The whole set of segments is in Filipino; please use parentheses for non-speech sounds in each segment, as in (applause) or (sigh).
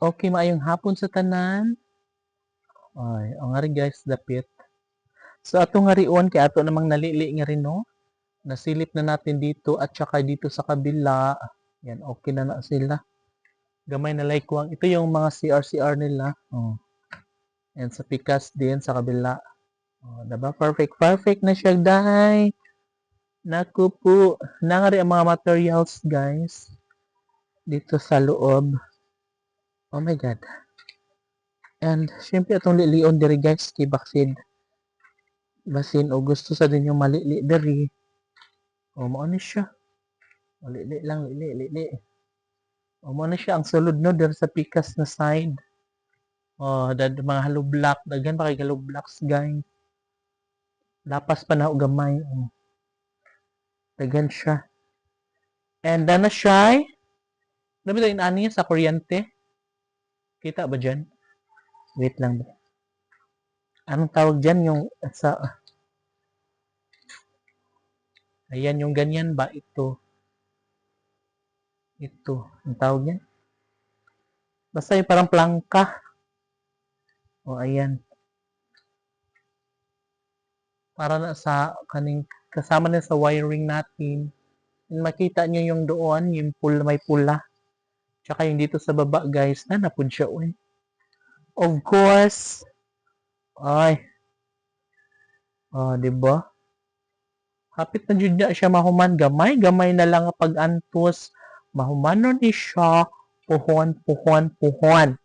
Okay, maayong hapon sa tanan. Ay, ang nga rin guys, dapit. So ato nga rion kay ato namang nalili nga rin no. Nasilip na natin dito at saka dito sa kabila. Yan, okay na na sila. Gamay na like kuwang. Ito yung mga CR-CR nila. Oh. Yan sa pikas din sa kabila. Oh, diba? Perfect. Perfect na siya, guys. Naku po. Nangari ang mga materials, guys. Dito sa loob. Oh my God. And, syempre, itong lilion diri guys, kay Baksid. Basin, o gusto sa din yung malili diri. O, mo ni siya. O, lili lang, lili, lili. O, mo na siya, ang sulod no, diri sa pikas na side. O, dad, mga hollow block. Dagan pa kay hollow blocks, guys. Lapas pa na o gamay. O. Dagan siya. And, na siya, Nabi tayo inani sa kuryente. Kita ba dyan? Wait lang? Anong tawag dyan yung sa... Ayan yung ganyan ba? Ito. Ito. Ang tawag yan? Basta yung parang plangka. O ayan. Para na sa kaning kasama na sa wiring natin. And makita nyo yung doon, yung pula, may pula. Tsaka yung dito sa baba, guys, na napud siya, uy. Of course. Ay. Oh, di ba? Hapit na jud siya mahuman gamay, gamay na lang ang pag-antos. Mahuman ni siya puhon, puhon, puhon.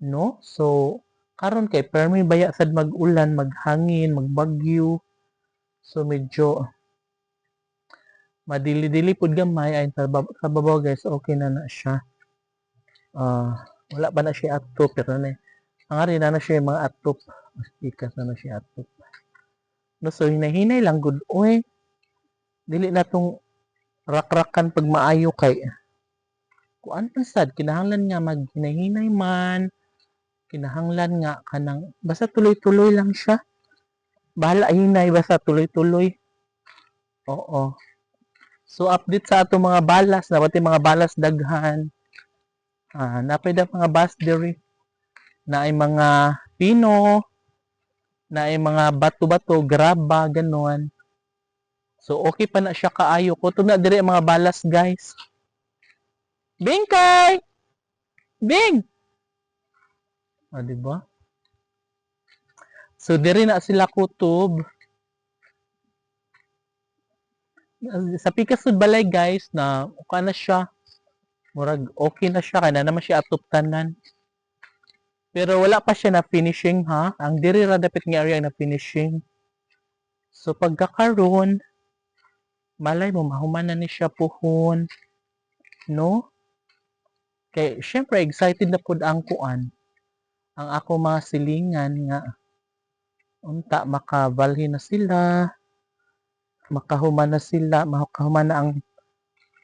No? So, karon kay permi baya sad mag-ulan, maghangin, magbagyo. So medyo madili-dili pud gamay ay sa, bab- babaw guys. Okay na na siya. Ah, wala pa na siya atop pero na ang ari na na siya mga atop ikas na na siya atop no so hinahinay lang good. Oy dili na tong rakrakan pag maayo kay kuan pa sad. Kinahanglan nga maghinahinay man. Kinahanglan nga kanang basta tuloy-tuloy lang siya. Bahala hinay basta tuloy-tuloy. Oo So update sa ato mga balas, na mga balas daghan. Ah, napay mga bus diri na ay mga pino, na ay mga bato-bato, graba, ganon. So okay pa na siya kaayo ko. Ito na diri mga balas, guys. Bing kay! Bing! Ah, di ba? So diri na sila kutob. Sa pikas sud balay guys na uka na siya. Murag okay na siya. Kana naman siya atop tanan. Pero wala pa siya na finishing ha? Ang diri ra dapat nga area na finishing. So pagkakaroon malay mo mahuman na ni siya puhon. No? Kay syempre excited na pud ang kuan. Ang ako mga silingan nga unta makabalhin na sila makahuman na sila, makahuman na ang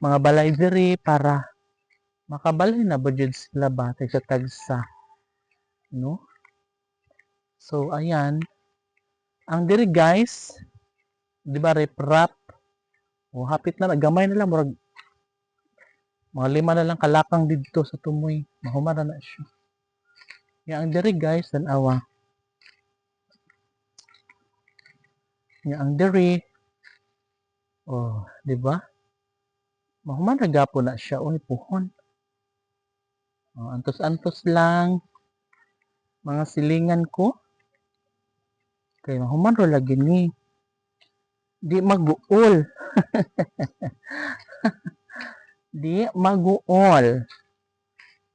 mga balay para makabalhin na budget sila ba sa tagsa. No? So, ayan. Ang diri guys, di ba rep wrap? O, hapit na, gamay na lang, murag, mga lima na lang kalakang dito sa tumoy. Mahumara na siya. Yang ang diri guys, tanawa. Yang ang diri, Oh, di ba? Mahuman na gapo na siya oy puhon. Oh, antos-antos lang mga silingan ko. Kay mahuman ro lagi ni. Di maguol. (laughs) Di maguol.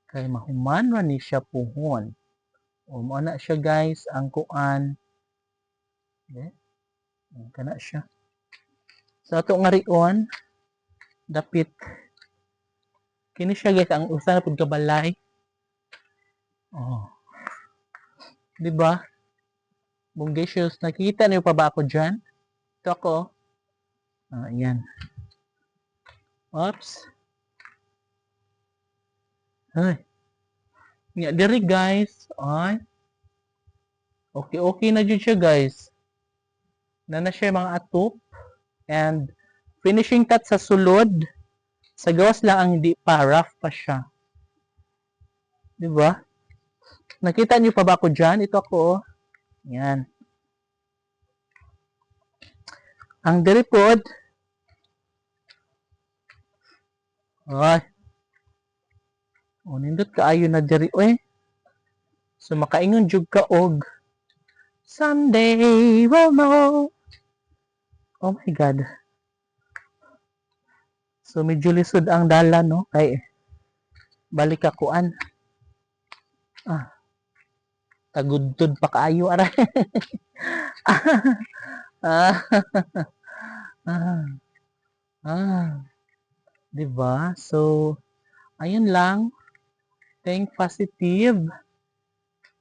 Kay mahuman ra ni siya puhon. O mo na siya guys ang kuan. Okay? Kana siya. So ato nga rion dapit kini siya guys ang usa na pud kabalay. Oh. Di ba? Bungacious. Nakita niyo pa ba ako diyan? Ito ako. Ah, ayan. Oops. Ay. Nga diri guys. Ay. Okay, okay na dyan siya guys. Na na siya mga atop. And finishing touch sa sulod. Sa gawas lang ang hindi pa, rough pa siya. Di ba? Nakita niyo pa ba ako dyan? Ito ako, oh. Yan. Ang diripod. Ay. O, nindot kaayo na diri, oy. So, makaingon jug ka og. Someday we'll know. Oh my God. So, medyo lisod ang dala, no? Kay, balik akuan. Ah. Tagudtod pa kaayo, ara. (laughs) ah. ah. Ah. Diba? So, ayun lang. Think positive.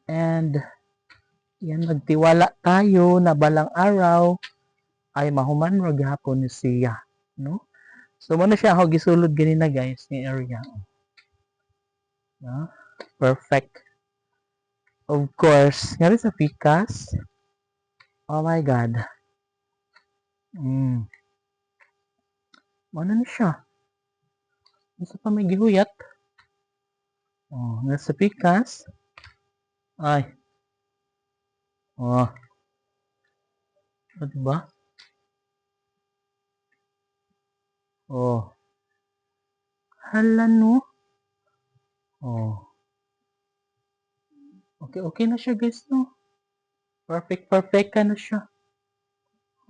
And, yan, magtiwala tayo na balang araw ay mahuman ra gihapon ni siya. No? So, muna siya ako gisulod ganina guys, ni area. No? Perfect. Of course, nga rin sa pikas. Oh my God. Mm. Ano na siya? Isa pa may gihuyat. Oh, nga sa pikas. Ay. Oh. O, diba? Oh. Hala, no? Oh. Okay, okay na siya, guys, no? Perfect, perfect ka na siya.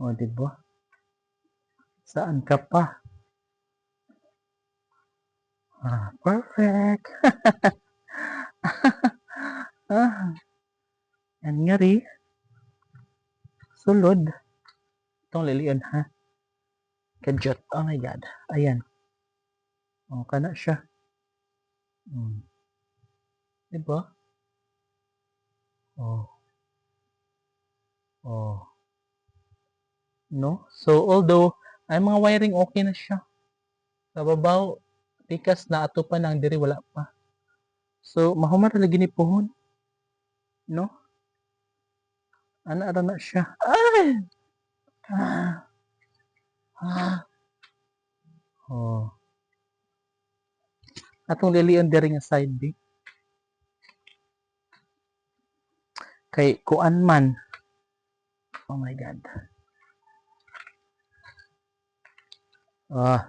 O, diba? Saan ka pa? Ah, perfect. (laughs) ah. Yan nga rin. Sulod. Itong liliyon, ha? Kajot. Oh my God. Ayan. O, kana siya. Hmm. Diba? Oh. Oh. No? So, although, ay mga wiring okay na siya. Sa babaw, tikas na ato pa nang diri wala pa. So, mahumar lagi ni pohon. No? Ana ara na siya. Ay! Ah. Ah. (gasps) Oh. Atong lilion diri nga side B. Kay kuan man. Oh my god. Ah.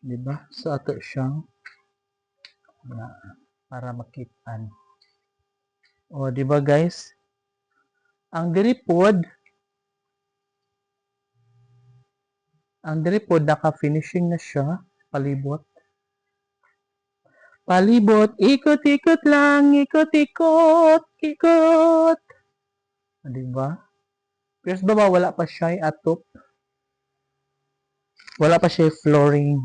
Di ba? So ato siyang na para makitaan. O, di ba guys? Ang diripod ang diripod naka-finishing na siya. Palibot. Palibot, ikot-ikot lang, ikot-ikot, ikot. O, di ba? Pero sa baba, wala pa siya yung atop. Wala pa siya yung flooring.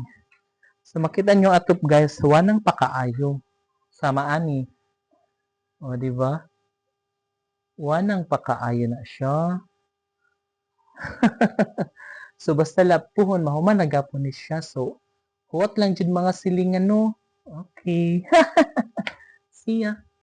So, makita nyo atop guys, wanang pakaayo. Sama ani. O, di ba? Wanang pakaayo na siya. (laughs) so, basta lapuhon, mahuman nagapon ni siya. So, huwat lang dyan mga silingan, no? Okay. (laughs) See ya.